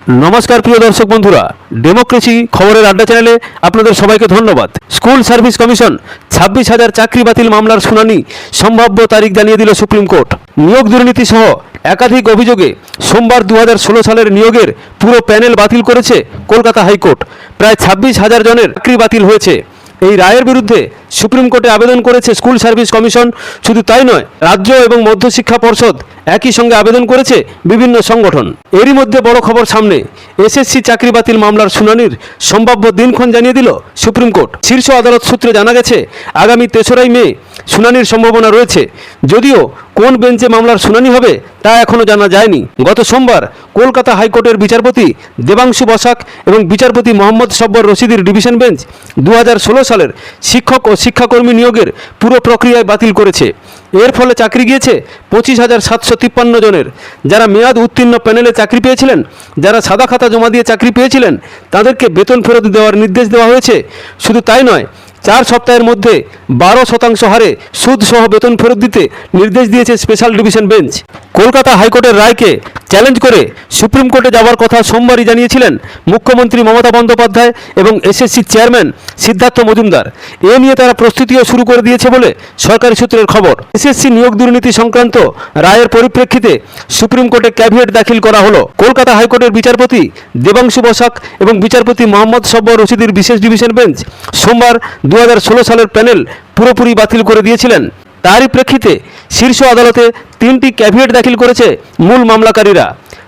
নমস্কার, প্রিয় দর্শক বন্ধুরা। ডেমোক্রেসি খবরের আড্ডা চ্যানেলে আপনাদের সবাইকে ধন্যবাদ। স্কুল সার্ভিস কমিশন ছাব্বিশ হাজার চাকরি বাতিল মামলার শুনানি সম্ভাব্য তারিখ জানিয়ে দিল সুপ্রিম কোর্ট নিয়োগ দুর্নীতি সহ একাধিক অভিযোগে সোমবার দু ষোলো সালের নিয়োগের পুরো প্যানেল বাতিল করেছে কলকাতা হাইকোর্ট। প্রায় ছাব্বিশ হাজার জনের চাকরি বাতিল হয়েছে। এই রায়ের বিরুদ্ধে সুপ্রিম কোর্টে আবেদন করেছে স্কুল সার্ভিস কমিশন। শুধু তাই নয়, রাজ্য এবং মধ্যশিক্ষা পর্ষদ একই সঙ্গে আবেদন করেছে বিভিন্ন সংগঠন। এরই মধ্যে বড় খবর সামনে, এসএসসি চাকরি বাতিল মামলার শুনানির সম্ভাব্য দিনক্ষণ জানিয়ে দিল সুপ্রিম কোর্ট। শীর্ষ আদালত সূত্রে জানা গেছে, আগামী তেসরাই মে শুনানির সম্ভাবনা রয়েছে। যদিও কোন বেঞ্চে মামলার শুনানি হবে তা এখনও জানা যায়নি। গত সোমবার কলকাতা হাইকোর্টের বিচারপতি দেবাংশু বসাক এবং বিচারপতি মোহাম্মদ সব্বর রশিদির ডিভিশন বেঞ্চ দু হাজার ষোলো সালের শিক্ষক ও শিক্ষাকর্মী নিয়োগের পুরো প্রক্রিয়ায় বাতিল করেছে। এর ফলে চাকরি গিয়েছে পঁচিশ হাজার সাতশো তিপ্পান্ন জনের। যারা মেয়াদ উত্তীর্ণ প্যানেলে চাকরি পেয়েছিলেন, যারা সাদা খাতা জমা দিয়ে চাকরি পেয়েছিলেন, তাদেরকে বেতন ফেরত দেওয়ার নির্দেশ দেওয়া হয়েছে। শুধু তাই নয় চার সপ্তাহের মধ্যে বারো শতাংশ হারে সুদ সহ বেতন ফেরত দিতে নির্দেশ দিয়েছে স্পেশাল ডিভিশন বেঞ্চ। কলকাতা হাইকোর্টের রায়কে চ্যালেঞ্জ করে সুপ্রিম কোর্টে যাওয়ার কথা সোমবারই জানিয়েছিলেন মুখ্যমন্ত্রী মমতা বন্দ্যোপাধ্যায় এবং এসএসসি চেয়ারম্যান সিদ্ধার্থ মজুমদার। এ নিয়ে তারা প্রস্তুতিও শুরু করে দিয়েছে বলে সরকারি সূত্রের খবর। এসএসসি নিয়োগ দুর্নীতি সংক্রান্ত রায়ের পরিপ্রেক্ষিতে সুপ্রিম কোর্টে ক্যাভিয়েট দাখিল করা হলো। কলকাতা হাইকোর্টের বিচারপতি দেবাংশু বসাক এবং বিচারপতি মোহাম্মদ সব্বর রশিদির বিশেষ ডিভিশন বেঞ্চ সোমবার দু হাজার ষোলো সালের প্যানেল পুরোপুরি বাতিল করে দিয়েছিলেন। তারই প্রেক্ষিতে শীর্ষ আদালতে তিনটি ক্যাভিয়েট দাখিল করেছে মূল মামলাকারীরা।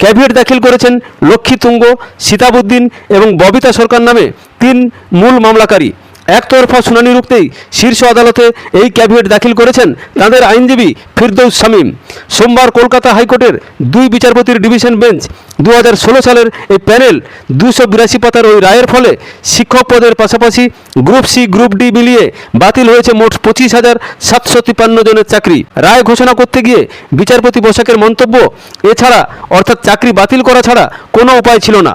ক্যাভিয়েট দাখিল করেছেন লক্ষ্মী তুঙ্গ, সীতাবুদ্দিন এবং ববিতা সরকার নামে তিন মূল মামলাকারী। একতরফা শুনানি রুখতেই শীর্ষ আদালতে এই ক্যাভিয়েট দাখিল করেছেন তাদের আইনজীবী ফিরদৌস শামীম। সোমবার কলকাতা হাইকোর্টের দুই বিচারপতির ডিভিশন বেঞ্চ দু হাজার ষোলো সালের এই প্যানেল দুশো বিরাশি পাতার ওই রায়ের ফলে শিক্ষক পদের পাশাপাশি গ্রুপ সি, গ্রুপ ডি মিলিয়ে বাতিল হয়েছে মোট পঁচিশ হাজার সাতশো তিপ্পান্ন জনের চাকরি। রায় ঘোষণা করতে গিয়ে বিচারপতি বসাকের মন্তব্য, এছাড়া অর্থাৎ চাকরি বাতিল করা ছাড়া কোনো উপায় ছিল না।